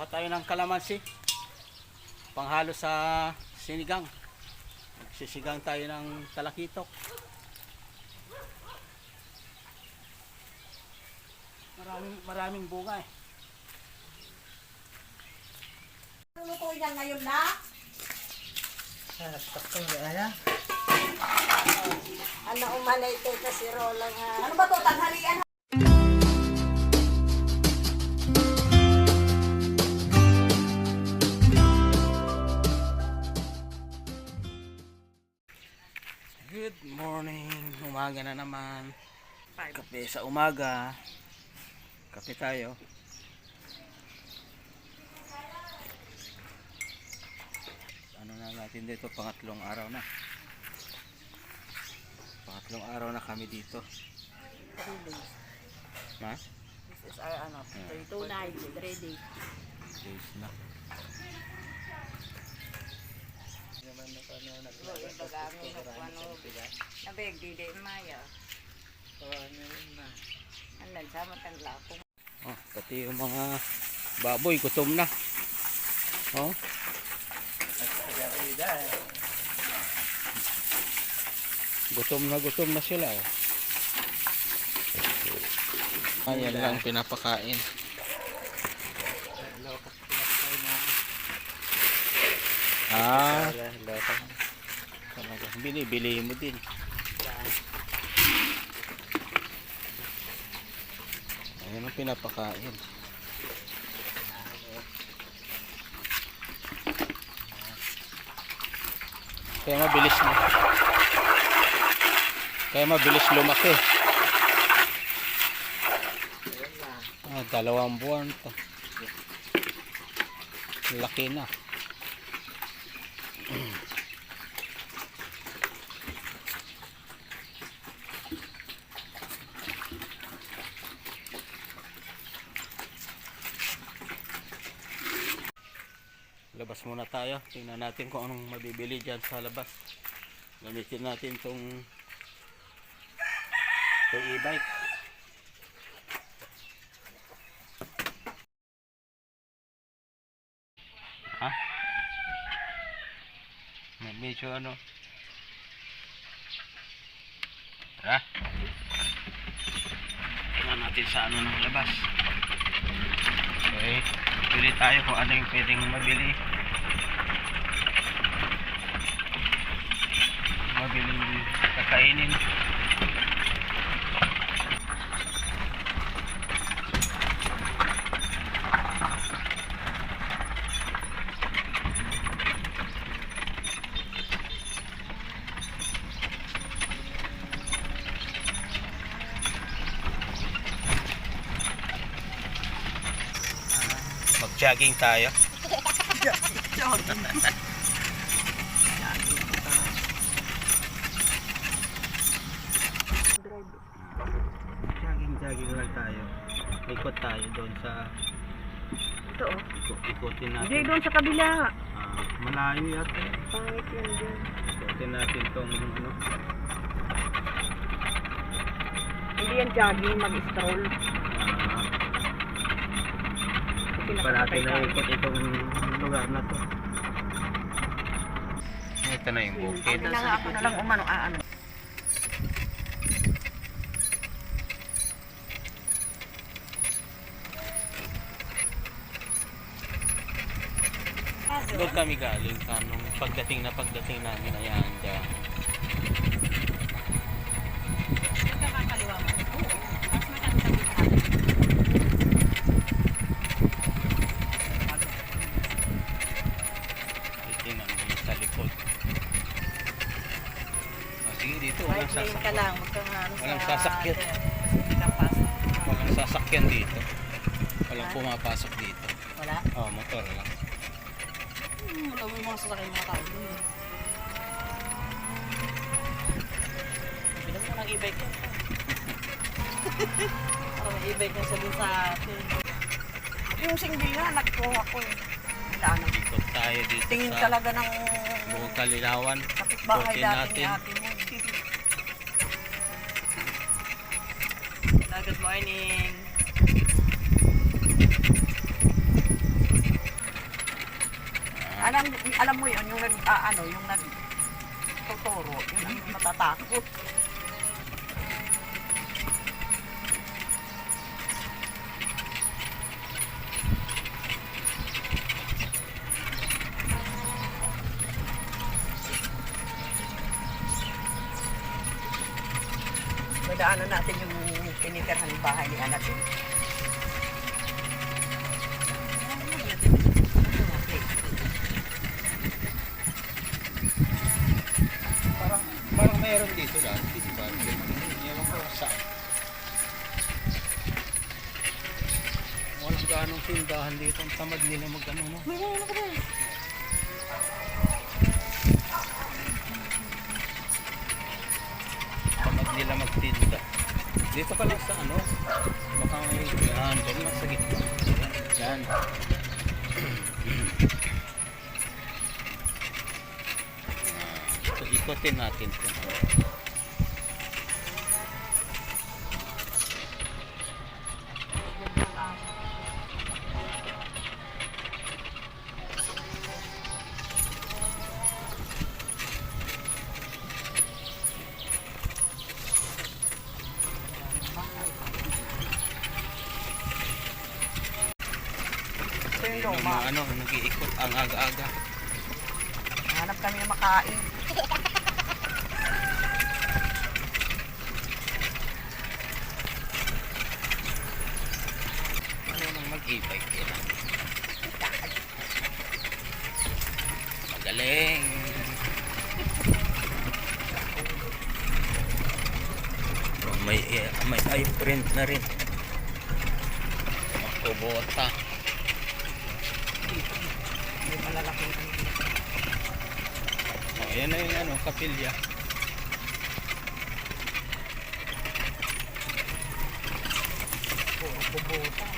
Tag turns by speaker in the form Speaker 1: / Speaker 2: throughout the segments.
Speaker 1: Kuha tayo ng kalamansi. Panghalo sa sinigang. Sisigang tayo ng talakitok. Maraming maraming bunga eh.
Speaker 2: Luto yan ngayon na. Ano umalay kay kasirola nga. Ano ba to? Tanghalian
Speaker 1: Good morning. Umaga na naman. Kape sa umaga. Kape tayo. Ano na natin dito? Pangatlong araw na. Pangatlong araw na kami dito. Ha?
Speaker 2: This is our ano, two nights, three days.
Speaker 1: Days na.
Speaker 2: Luto pag-ami na kung ano. Nabig, di di maya. Andan sa matang lapong.
Speaker 1: Oh, pati yung mga baboy gutom na. Oh. Gutom na gutom na sila. Oh. Ayan lang pinapakain. Ah, talaga. Bili-bili mo din. Ayan ang pinapakain. Kaya mabilis na. Kaya mabilis lumaki. Ah, dalawang buwan to. Laki na. labas muna tayo. Tingnan natin kung anong mabibili dyan sa labas. Gamitin natin tong tong e-bike. Ha? May medyo ano. Tara. Tingnan natin sa ano ng labas. Okay. Pili tayo kung ano yung pwedeng mabili kakainin mag-jogging tayo. Jogging jogging lang tayo ikot tayo doon sa
Speaker 2: Ito oh.
Speaker 1: ikotin natin
Speaker 2: Hindi, doon sa kabila.
Speaker 1: Ah, malayo yata
Speaker 2: Pangit yun dyan.
Speaker 1: ikotin natin tong ano
Speaker 2: Hindi yan jogging, mag-stroll.
Speaker 1: ah, pa natin na ikot itong lugar na to ito na yung bukid
Speaker 2: nga ako na lang umano, ah, ano.
Speaker 1: Doon kami galing kanong pagdating na pagdating namin ayan dyan sa sige dito, walang
Speaker 2: lane ka
Speaker 1: sasakyan.
Speaker 2: lang, ano
Speaker 1: Walang
Speaker 2: sa...
Speaker 1: sasakyan. Walang sasakyan dito. Walang pumapasok dito.
Speaker 2: Wala?
Speaker 1: Oh, motor lang.
Speaker 2: Wala mo yung mga sasakyan mga tao dun eh. Bilang mo ng e-bike yan. Para may e-bike na sabihin sa atin. Yung single nga, nagkuha ko eh. Daanan.
Speaker 1: Ikot tayo dito
Speaker 2: Tingin
Speaker 1: sa
Speaker 2: talaga ng
Speaker 1: buong Kalilawan.
Speaker 2: kapitbahay
Speaker 1: Ikotin
Speaker 2: dati ni
Speaker 1: natin.
Speaker 2: ate mo. Hello, good morning. Alam, alam mo yun, yung nag, ah, ano, yung nag, tuturo, yun ang matatakot. Madaanan natin yung tinitirhan bahay ni anak.
Speaker 1: Parang, parang mayroon dito dati, di ba? Ewan ko saan. Walang ganong tindahan dito. Ang tamad nila mag ano, no?
Speaker 2: May ano ka ba?
Speaker 1: Tamad nila magtinda. Dito ka lang sa ano? Baka may yan, dyan lang sa gitna. Yan. So, ikotin natin ito.
Speaker 2: Yung
Speaker 1: mga ano, nag-iikot ang aga-aga.
Speaker 2: Hanap kami ng makain.
Speaker 1: Mag-e-bike yan? Magaling. Oh, may eh, may eye print na rin. Makubota.
Speaker 2: May malalaking
Speaker 1: Oh, yan na yung ano, kapilya.
Speaker 2: puro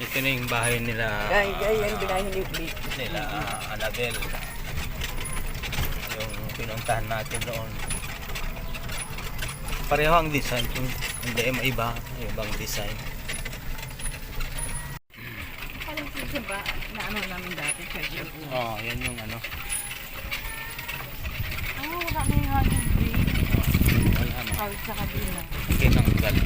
Speaker 1: Ito na yung bahay nila.
Speaker 2: Ay, ay, yan binahin ni Lee.
Speaker 1: nila uh, Annabel. Yung pinuntahan natin noon. Pareho ang design. Kung hindi ay maiba, ibang design.
Speaker 2: Parang siya ba, na ano namin dati, room.
Speaker 1: Oh, yan yung ano.
Speaker 2: Ah, wala na yung hanging green.
Speaker 1: Wala na.
Speaker 2: Kawit sa kabila.
Speaker 1: Tinanggal.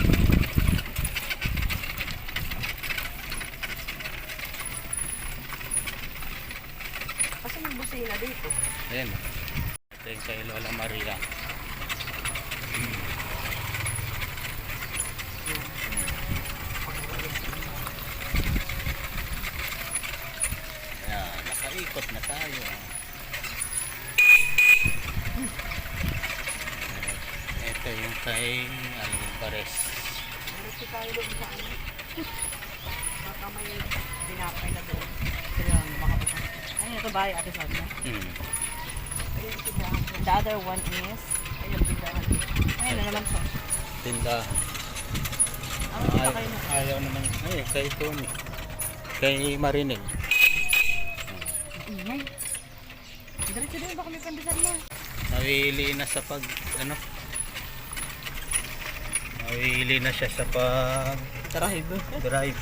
Speaker 2: Kasi may busina dito.
Speaker 1: Ayan. Ito yung kay Lola Maria. Ayan, nakaikot na tayo. Ito yung kay Alvarez.
Speaker 2: Balik tayo doon sa ano. Baka may dinapay na doon. Kaya makapasa. Ano ito ba yung ate sabi niya?
Speaker 1: Hmm.
Speaker 2: The other one is, ayun, tindahan. Ayun na naman siya.
Speaker 1: Tindahan.
Speaker 2: Kita
Speaker 1: Ay,
Speaker 2: kayo na?
Speaker 1: ayaw naman. Ay, kay Tony. Kay Marinig.
Speaker 2: Ingay. Diretso din, baka may pandesal na.
Speaker 1: Nawili na sa pag ano? Nawili na siya sa pag
Speaker 2: Drive.
Speaker 1: drive.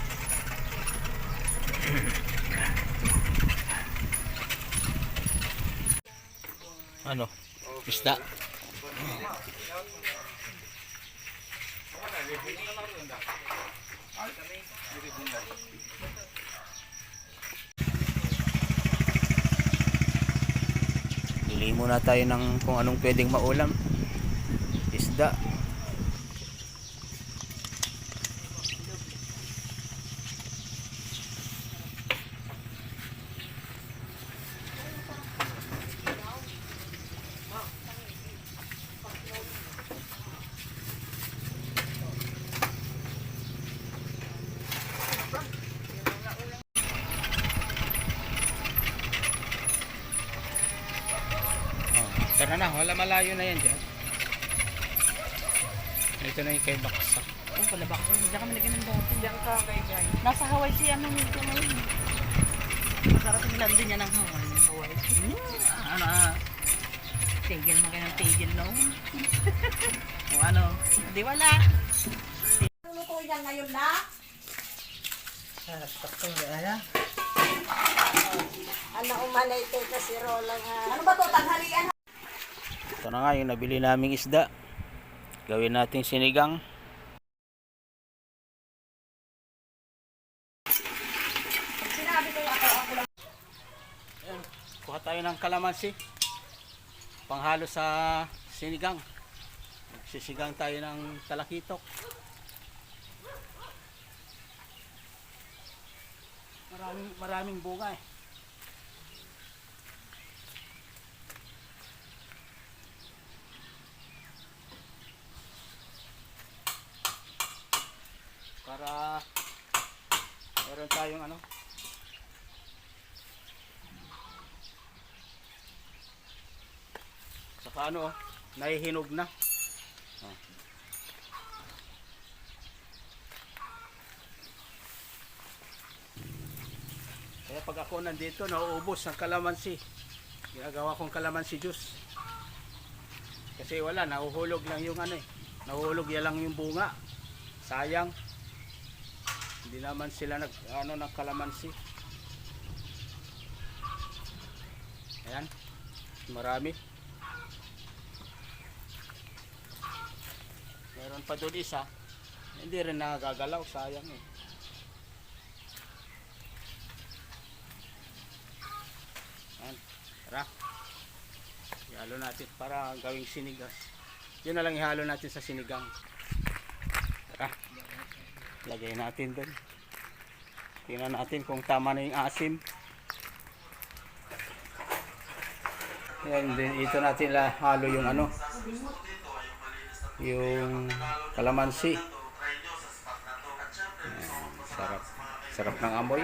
Speaker 1: ano? Isda. Pili muna tayo ng kung anong pwedeng maulam. Isda. Oh, tara na, wala malayo na yan dyan. Ito na yung kay Baksak.
Speaker 2: Yung pala baka hindi kami lagyan ng dati. Diyan ka kay Guy. Nasa Hawaii siya ano nito ngayon. Masarap yung landi niya ng Hawaii. Hawaii. Hmm, ano ah. Tigil mo kayo ng tigil noon. o ano. Di wala.
Speaker 3: sinigang ngayon na. Ano umanay kay kasirola nga. Ano ba to tanghalian?
Speaker 1: Ito na nga yung nabili naming isda. Gawin nating sinigang. Ayan, kuha tayo ng kalamansi. Panghalo sa sinigang. Sisigang tayo ng talakitok. Maraming maraming bunga eh. Para meron tayong ano Saka ano, oh, nahihinog na. Oh. Kaya pag ako nandito, nauubos ang kalamansi. Ginagawa kong kalamansi juice. Kasi wala, nahuhulog lang yung ano eh. Nahuhulog yan lang yung bunga. Sayang. Hindi naman sila nag, ano, ng kalamansi. Ayan. Marami. Meron pa doon isa. Hindi rin nakagalaw. Sayang eh. Ayan. Tara. Ihalo natin para gawing sinigas. Yun na lang ihalo natin sa sinigang. Tara. Lagay natin doon. Tingnan natin kung tama na yung asim. Yan, din ito natin la halo yung ano. Yung kalamansi. Sarap. Sarap ng amoy.